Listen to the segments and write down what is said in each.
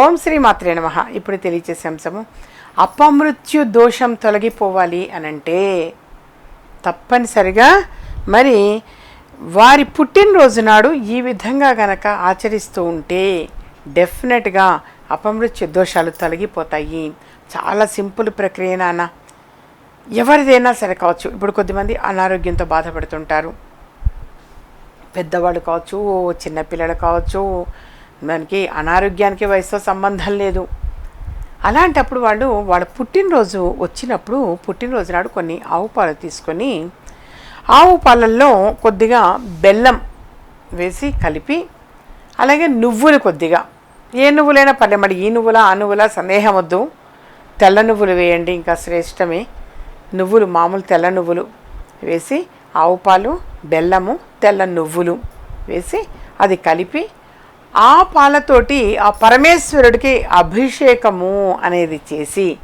ఓం శ్రీ మాత్రే నమ. ఇప్పుడు తెలియచేసే అంశము అపమృత్యు దోషం తొలగిపోవాలి అనంటే తప్పనిసరిగా మరి వారి పుట్టినరోజు నాడు ఈ విధంగా గనక ఆచరిస్తూ ఉంటే డెఫినెట్గా అపమృత్యు దోషాలు తొలగిపోతాయి. చాలా సింపుల్ ప్రక్రియ నాన్న. ఎవరిదైనా సరే కావచ్చు. ఇప్పుడు కొద్దిమంది అనారోగ్యంతో బాధపడుతుంటారు. పెద్దవాళ్ళు కావచ్చు చిన్నపిల్లలు కావచ్చు మనకి అనారోగ్యానికి వయసుతో సంబంధం లేదు. అలాంటప్పుడు వాళ్ళు వాళ్ళ పుట్టినరోజు వచ్చినప్పుడు పుట్టినరోజు నాడు కొన్ని ఆవు పాలు తీసుకొని ఆవు పాలల్లో కొద్దిగా బెల్లం వేసి కలిపి అలాగే నువ్వులు కొద్దిగా. ఏ నువ్వులైనా పర్లేదు మరి ఈ నువ్వులా ఆ నువ్వులా సందేహం వద్దు. తెల్ల నువ్వులు వేయండి ఇంకా శ్రేష్టమే. నువ్వులు మామూలు తెల్ల నువ్వులు వేసి ఆవు పాలు బెల్లము తెల్ల నువ్వులు వేసి అది కలిపి ఆ పాలతోటి ఆ పరమేశ్వరుడికి అభిషేకము అనేది చేసి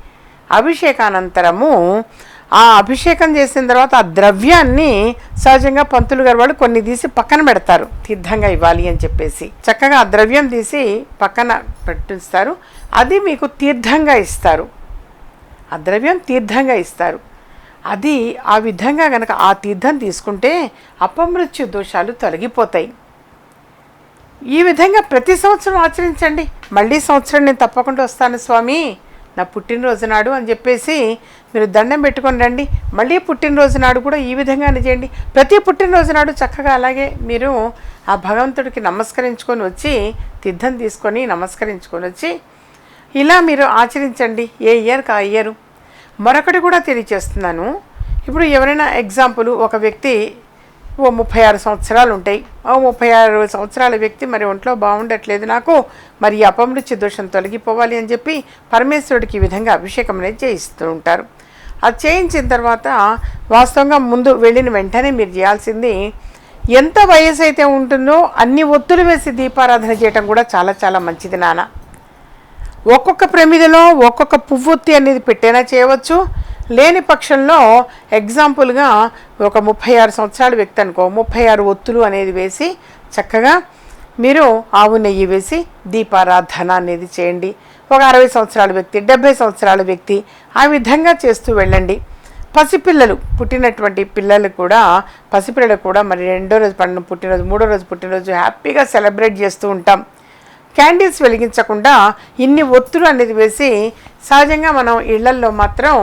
అభిషేకానంతరము ఆ అభిషేకం చేసిన తర్వాత ఆ ద్రవ్యాన్ని సహజంగా పంతులు గారు వాళ్ళు కొన్ని తీసి పక్కన పెడతారు తీర్థంగా ఇవ్వాలి అని చెప్పేసి. చక్కగా ఆ ద్రవ్యం తీసి పక్కన పెట్టిస్తారు. అది మీకు తీర్థంగా ఇస్తారు. ఆ ద్రవ్యం తీర్థంగా ఇస్తారు. అది ఆ విధంగా కనుక ఆ తీర్థం తీసుకుంటే అపమృత్యు దోషాలు తొలగిపోతాయి. ఈ విధంగా ప్రతి సంవత్సరం ఆచరించండి. మళ్ళీ సంవత్సరం నేను తప్పకుండా వస్తాను స్వామి. నా పుట్టినరోజు నాడు అని చెప్పేసి మీరు దండం పెట్టుకొని రండి. మళ్ళీ పుట్టినరోజు నాడు కూడా ఈ విధంగానే చేయండి. ప్రతి పుట్టినరోజు నాడు చక్కగా అలాగే మీరు ఆ భగవంతుడికి నమస్కరించుకొని వచ్చి తిద్ధం తీసుకొని నమస్కరించుకొని వచ్చి ఇలా మీరు ఆచరించండి. ఏ ఇయర్కి ఆ ఇయర్? మరొకటి కూడా తెలియచేస్తున్నాను. ఇప్పుడు ఎవరైనా ఎగ్జాంపుల్ ఒక వ్యక్తి ఓ ముప్పై ఆరు సంవత్సరాలు ఉంటాయి. ఓ ముప్పై ఆరు సంవత్సరాల వ్యక్తి మరి ఒంట్లో బాగుండట్లేదు నాకు. మరి అపమృత్యు దోషం తొలగిపోవాలి అని చెప్పి పరమేశ్వరుడికి ఈ విధంగా అభిషేకం అనేది చేయిస్తూ ఉంటారు. అది చేయించిన తర్వాత వాస్తవంగా ముందు వెళ్ళిన వెంటనే మీరు చేయాల్సింది ఎంత వయసు అయితే ఉంటుందో అన్ని ఒత్తులు వేసి దీపారాధన చేయటం కూడా చాలా చాలా మంచిది నాన్న. ఒక్కొక్క ప్రమిదలో ఒక్కొక్క పువ్వొత్తి అనేది పెట్టేనా చేయవచ్చు. లేని పక్షంలో ఎగ్జాంపుల్గా ఒక ముప్పై ఆరు సంవత్సరాల వ్యక్తి అనుకో ముప్పై ఆరు ఒత్తులు అనేది వేసి చక్కగా మీరు ఆవు నెయ్యి వేసి దీపారాధన అనేది చేయండి. ఒక అరవై సంవత్సరాల వ్యక్తి డెబ్భై సంవత్సరాల వ్యక్తి ఆ విధంగా చేస్తూ వెళ్ళండి. పసిపిల్లలు పుట్టినటువంటి పిల్లలు కూడా పసిపిల్లలు కూడా మరి రెండో రోజు పండుగ పుట్టినరోజు మూడో రోజు పుట్టినరోజు హ్యాపీగా సెలబ్రేట్ చేస్తూ ఉంటాం. క్యాండిల్స్ వెలిగించకుండా ఇన్ని ఒత్తులు అనేది వేసి సహజంగా మనం ఇళ్ళల్లో మాత్రం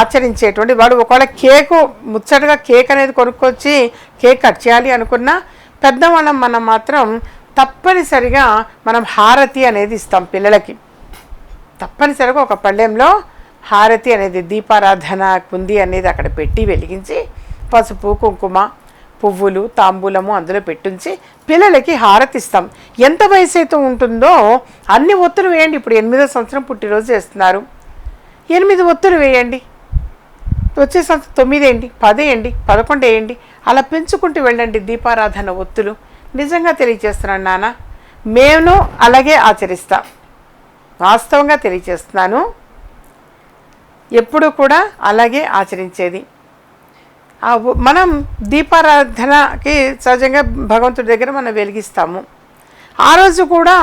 ఆచరించేటువంటి వాడు ఒకవేళ కేకు ముచ్చటగా కేక్ అనేది కొనుక్కొచ్చి కేక్ కట్ చేయాలి అనుకున్నా పెద్దవాళ్ళం మనం మాత్రం తప్పనిసరిగా మనం హారతి అనేది ఇస్తాం పిల్లలకి. తప్పనిసరిగా ఒక పళ్ళెంలో హారతి అనేది దీపారాధన కుంది అనేది అక్కడ పెట్టి వెలిగించి పసుపు కుంకుమ పువ్వులు తాంబూలము అందులో పెట్టించి పిల్లలకి హారతి ఇస్తాం. ఎంత వయసు అయితే ఉంటుందో అన్ని ఒత్తులు వేయండి. ఇప్పుడు ఎనిమిదో సంవత్సరం పుట్టినరోజు చేస్తున్నారు. ఎనిమిది ఒత్తులు వేయండి. వచ్చే సంవత్సరం తొమ్మిది వేయండి పదేయండి పదకొండు వేయండి అలా పెంచుకుంటూ వెళ్ళండి దీపారాధన ఒత్తులు. నిజంగా తెలియజేస్తున్నాను నాన్న. మేము అలాగే ఆచరిస్తాం. వాస్తవంగా తెలియజేస్తున్నాను. ఎప్పుడు కూడా అలాగే ఆచరించేది. మనం దీపారాధనకి సహజంగా భగవంతుడి దగ్గర మనం వెలిగిస్తాము. ఆ రోజు కూడా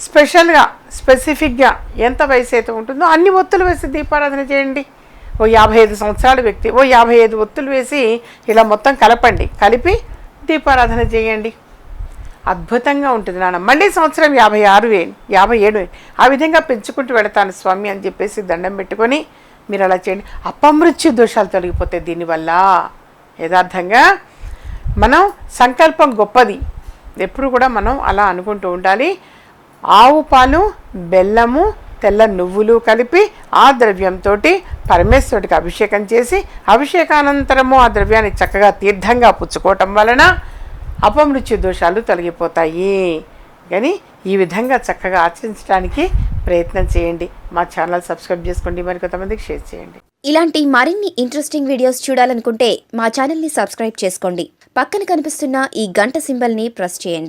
స్పెషల్గా స్పెసిఫిక్గా ఎంత వయసు అయితే ఉంటుందో అన్ని ఒత్తులు వేసి దీపారాధన చేయండి. ఓ యాభై ఐదు సంవత్సరాల వ్యక్తి ఓ యాభై ఐదు ఒత్తులు వేసి ఇలా మొత్తం కలపండి. కలిపి దీపారాధన చేయండి. అద్భుతంగా ఉంటుంది నాన్న. మళ్ళీ సంవత్సరం యాభై ఆరు వేయండి యాభై ఏడు ఆ విధంగా పెంచుకుంటూ వెళతాను స్వామి అని చెప్పేసి దండం పెట్టుకొని మీరు అలా చేయండి. అపమృత్యు దోషాలు తొలగిపోతాయి దీనివల్ల. యథార్థంగా మనం సంకల్పం గొప్పది. ఎప్పుడు కూడా మనం అలా అనుకుంటూ ఉండాలి. ఆవు పాలు బెల్లము తెల్ల నువ్వులు కలిపి ఆ ద్రవ్యంతో పరమేశ్వరుడికి అభిషేకం చేసి అభిషేకానంతరము ఆ ద్రవ్యాన్ని చక్కగా తీర్థంగా పుచ్చుకోవటం వలన అపమృత్యు దోషాలు తొలగిపోతాయి. కానీ ఈ విధంగా చక్కగా ఆచరించడానికి ప్రయత్నం చేయండి. మా ఛానల్ సబ్స్క్రైబ్ చేసుకోండి. మరి కొంతమందికి షేర్ చేయండి. ఇలాంటి మరిన్ని ఇంట్రెస్టింగ్ వీడియోస్ చూడాలనుకుంటే మా ఛానల్ని సబ్స్క్రైబ్ చేసుకోండి. పక్కన కనిపిస్తున్న ఈ గంట సింబల్ని ప్రెస్ చేయండి.